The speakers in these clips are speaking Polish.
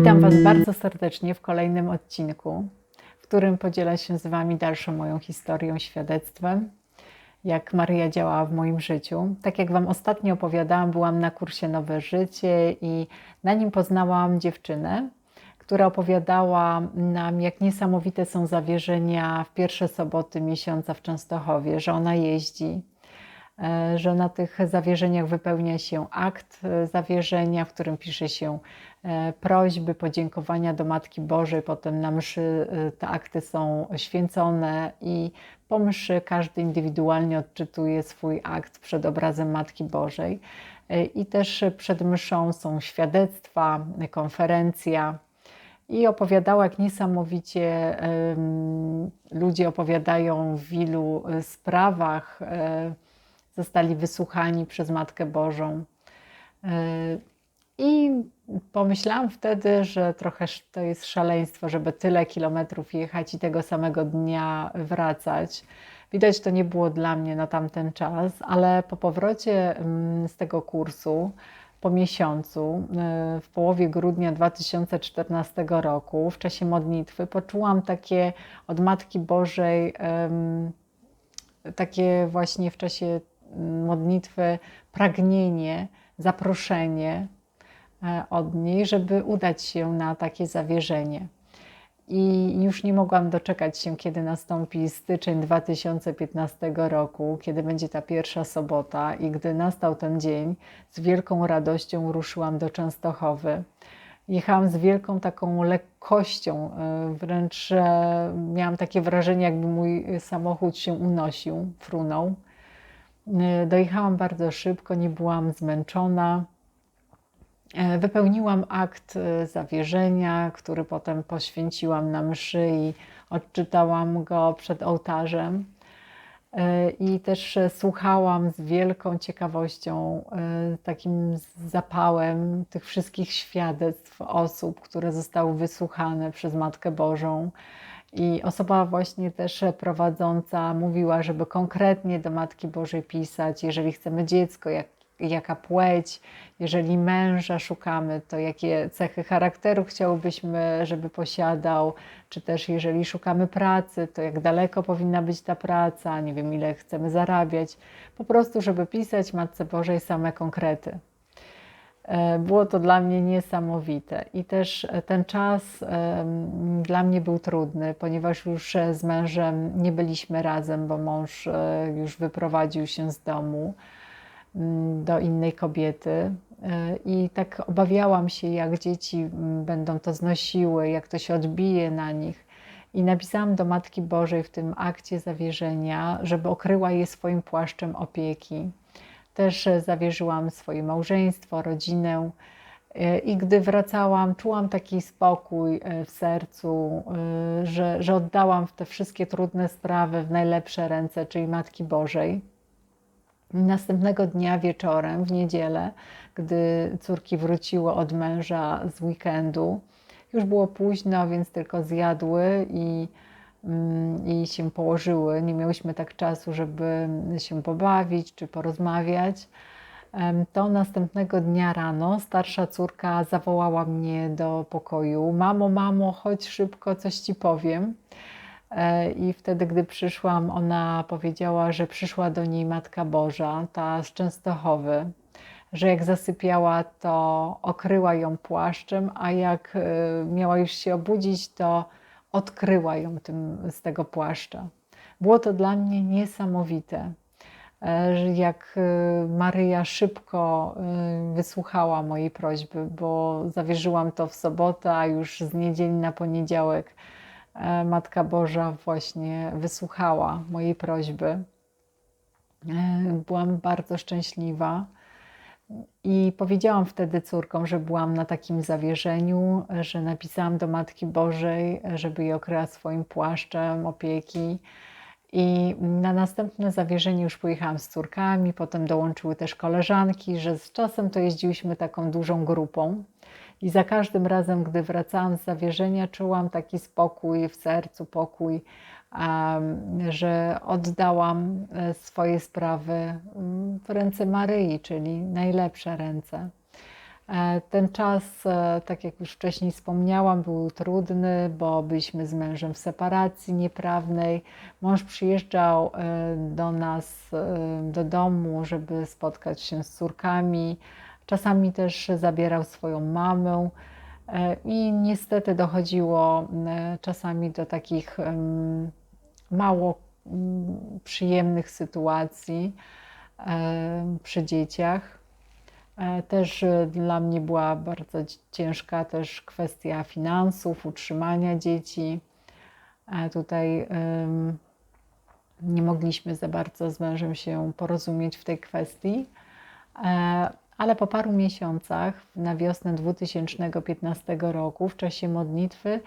Witam Was bardzo serdecznie w kolejnym odcinku, w którym podzielę się z Wami dalszą moją historią, świadectwem, jak Maryja działała w moim życiu. Tak jak Wam ostatnio opowiadałam, byłam na kursie Nowe Życie i na nim poznałam dziewczynę, która opowiadała nam, jak niesamowite są zawierzenia w pierwsze soboty miesiąca w Częstochowie, że ona jeździ, e, że na tych zawierzeniach wypełnia się akt e, zawierzenia, w którym pisze się prośby, podziękowania do Matki Bożej. Potem na mszy te akty są święcone i po mszy każdy indywidualnie odczytuje swój akt przed obrazem Matki Bożej. I też przed mszą są świadectwa, konferencja i opowiadała, jak niesamowicie ludzie opowiadają w e, sprawach e, zostali wysłuchani przez Matkę Bożą. I pomyślałam wtedy, że trochę to jest szaleństwo, żeby tyle kilometrów jechać i tego samego dnia wracać. Widać, to nie było dla mnie na tamten czas, ale po powrocie z tego kursu po miesiącu, e, w połowie grudnia 2014 roku, w czasie modlitwy, poczułam takie od Matki Bożej, takie właśnie w czasie modlitwy pragnienie, zaproszenie od niej, żeby udać się na takie zawierzenie i już nie mogłam doczekać się, kiedy nastąpi styczeń 2015 roku, kiedy będzie ta pierwsza sobota i gdy nastał ten dzień, z wielką radością ruszyłam do Częstochowy. Jechałam z wielką taką lekkością, e, wręcz e, miałam takie wrażenie, jakby mój samochód się unosił, frunął. E, dojechałam bardzo szybko, nie byłam zmęczona. E, wypełniłam akt e, zawierzenia, który potem poświęciłam na mszy i odczytałam go przed ołtarzem. E, I też słuchałam z wielką ciekawością, takim zapałem tych wszystkich świadectw osób, które zostały wysłuchane przez Matkę Bożą. I osoba właśnie też prowadząca mówiła, żeby konkretnie do Matki Bożej pisać, jeżeli chcemy dziecko, jak jaka płeć, jeżeli męża szukamy, to jakie cechy charakteru chciałbyśmy, żeby posiadał, czy też jeżeli szukamy pracy, to jak daleko powinna być ta praca, nie wiem ile chcemy zarabiać, po prostu, żeby pisać Matce Bożej same konkrety. E, było to dla mnie niesamowite. I też ten czas dla mnie był trudny, ponieważ już z mężem nie byliśmy razem, bo mąż e, już wyprowadził się z domu do innej kobiety. E, I tak obawiałam się, jak dzieci mm, będą to znosiły, jak to się odbije na nich. I napisałam do Matki Bożej w tym akcie zawierzenia, żeby okryła je swoim płaszczem opieki. Też e, zawierzyłam swoje małżeństwo, rodzinę. E, I gdy wracałam, czułam taki spokój w sercu, że, że oddałam te wszystkie trudne sprawy w najlepsze ręce, czyli Matki Bożej. Następnego dnia wieczorem, w niedzielę, gdy córki wróciły od męża z weekendu, już było późno, więc tylko zjadły i, mm, i się położyły. Nie miałyśmy tak czasu, żeby się pobawić czy porozmawiać. To następnego dnia rano starsza córka zawołała mnie do pokoju: Mamo, mamo, chodź szybko, coś ci powiem. E, I wtedy, gdy przyszłam, ona powiedziała, że przyszła do niej Matka Boża, ta z Częstochowy, że jak zasypiała, to okryła ją płaszczem, a jak e, miała już się obudzić, to odkryła ją tym, z tego płaszcza. Było to dla mnie niesamowite, e, jak Maryja szybko wysłuchała mojej prośby, bo zawierzyłam to w sobotę, a już z niedzieli na poniedziałek Matka Boża właśnie wysłuchała mojej prośby. E, byłam bardzo szczęśliwa i powiedziałam wtedy córkom, że byłam na takim zawierzeniu, że napisałam do Matki Bożej, żeby je okryła swoim płaszczem opieki. I na następne zawierzenie już pojechałam z córkami, potem dołączyły też koleżanki, że z czasem to jeździłyśmy taką dużą grupą. I za każdym razem, gdy wracałam z zawierzenia, czułam taki spokój w sercu, pokój, że oddałam e, swoje sprawy mm, w ręce Maryi, czyli najlepsze ręce. E, ten czas, e, tak jak już wcześniej wspomniałam, był trudny, bo byliśmy z mężem w separacji nieprawnej. Mąż przyjeżdżał e, do nas, do domu, żeby spotkać się z córkami. Czasami też zabierał swoją mamę. I niestety dochodziło czasami do takich mało przyjemnych sytuacji przy dzieciach. E, też e, dla mnie była bardzo ciężka też kwestia finansów, utrzymania dzieci. E, tutaj nie mogliśmy za bardzo z mężem się porozumieć w tej kwestii, ale po paru miesiącach, na wiosnę 2015 roku, w czasie modlitwy,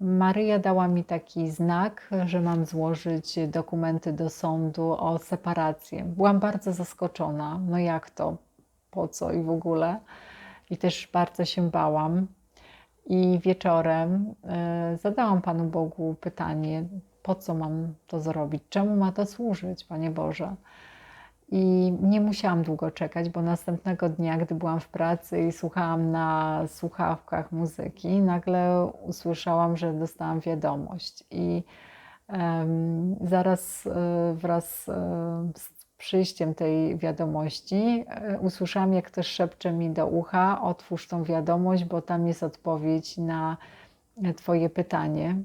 Maryja dała mi taki znak, że mam złożyć dokumenty do sądu o separację. Byłam bardzo zaskoczona. No jak to? Po co i w ogóle. I też bardzo się bałam. I wieczorem y, zadałam Panu Bogu pytanie, po co mam to zrobić, czemu ma to służyć, Panie Boże. I nie musiałam długo czekać, bo następnego dnia, gdy byłam w pracy i słuchałam na słuchawkach muzyki, nagle usłyszałam, że dostałam wiadomość. I um, zaraz y, wraz y, z przyjściem tej wiadomości e, usłyszałam, jak ktoś szepcze mi do ucha: Otwórz tą wiadomość, bo tam jest odpowiedź na e, Twoje pytanie.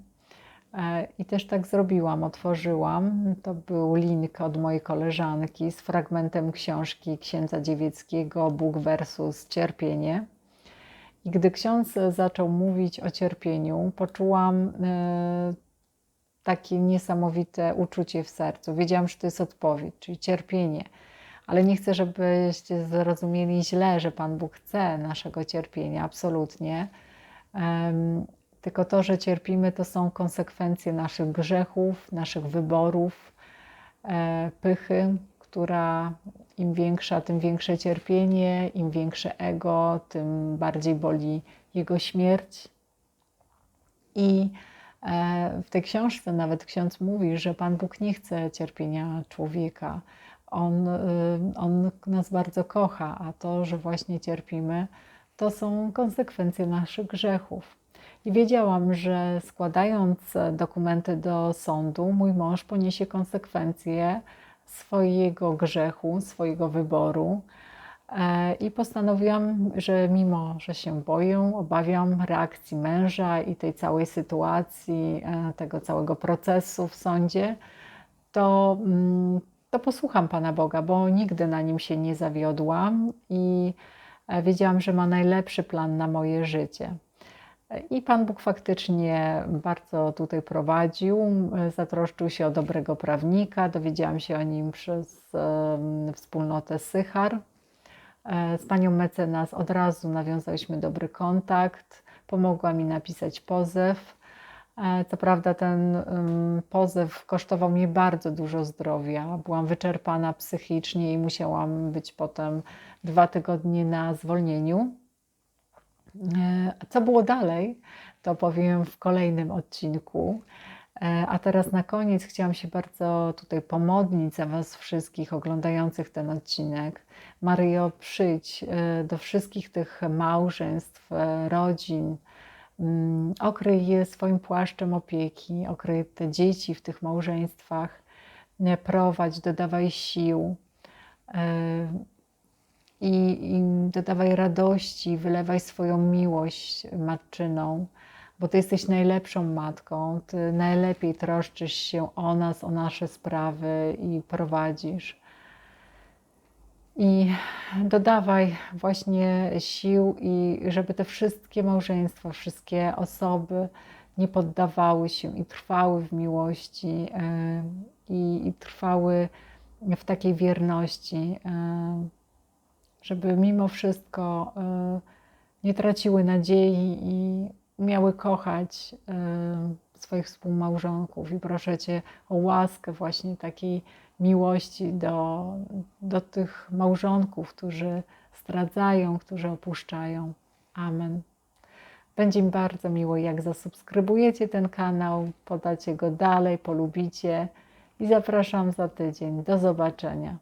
E, I też tak zrobiłam, otworzyłam. To był link od mojej koleżanki z fragmentem książki księdza Dziewieckiego Bóg versus cierpienie. I gdy ksiądz zaczął mówić o cierpieniu, poczułam takie niesamowite uczucie w sercu. Wiedziałam, że to jest odpowiedź, czyli cierpienie. Ale nie chcę, żebyście zrozumieli źle, że Pan Bóg chce naszego cierpienia, absolutnie. Tylko to, że cierpimy, to są konsekwencje naszych grzechów, naszych wyborów, e, pychy, która im większa, tym większe cierpienie, im większe ego, tym bardziej boli jego śmierć. I w tej książce nawet ksiądz mówi, że Pan Bóg nie chce cierpienia człowieka. On, y, on nas bardzo kocha, a to, że właśnie cierpimy, to są konsekwencje naszych grzechów. I wiedziałam, że składając dokumenty do sądu, mój mąż poniesie konsekwencje swojego grzechu, swojego wyboru. E, I postanowiłam, że mimo, że się boję, obawiam reakcji męża i tej całej sytuacji, e, tego całego procesu w sądzie, to, mm, to posłucham Pana Boga, bo nigdy na nim się nie zawiodłam i e, wiedziałam, że ma najlepszy plan na moje życie. I Pan Bóg faktycznie bardzo tutaj prowadził, zatroszczył się o dobrego prawnika, dowiedziałam się o nim przez wspólnotę Sychar, z panią mecenas od razu nawiązaliśmy dobry kontakt, pomogła mi napisać pozew. E, co prawda, ten pozew kosztował mi bardzo dużo zdrowia. Byłam wyczerpana psychicznie i musiałam być potem dwa tygodnie na zwolnieniu. E, co było dalej, to powiem w kolejnym odcinku. E, a teraz na koniec chciałam się bardzo tutaj pomodlić za Was wszystkich oglądających ten odcinek. Maryjo, przyjdź e, do wszystkich tych małżeństw, e, rodzin, mm, okryj je swoim płaszczem opieki, okryj te dzieci w tych małżeństwach, prowadź, dodawaj sił. I, i dodawaj radości, wylewaj swoją miłość matczyną bo Ty jesteś najlepszą matką, Ty najlepiej troszczysz się o nas, o nasze sprawy i prowadzisz. I dodawaj właśnie sił, i żeby te wszystkie małżeństwa, wszystkie osoby nie poddawały się i trwały w miłości e, i, i trwały w takiej wierności, e, żeby mimo wszystko e, nie traciły nadziei i miały kochać y, swoich współmałżonków i proszę Cię o łaskę właśnie takiej miłości do, do tych małżonków, którzy zdradzają, którzy opuszczają. Amen. Będzie mi bardzo miło, jak zasubskrybujecie ten kanał, podacie go dalej, polubicie i zapraszam za tydzień. Do zobaczenia.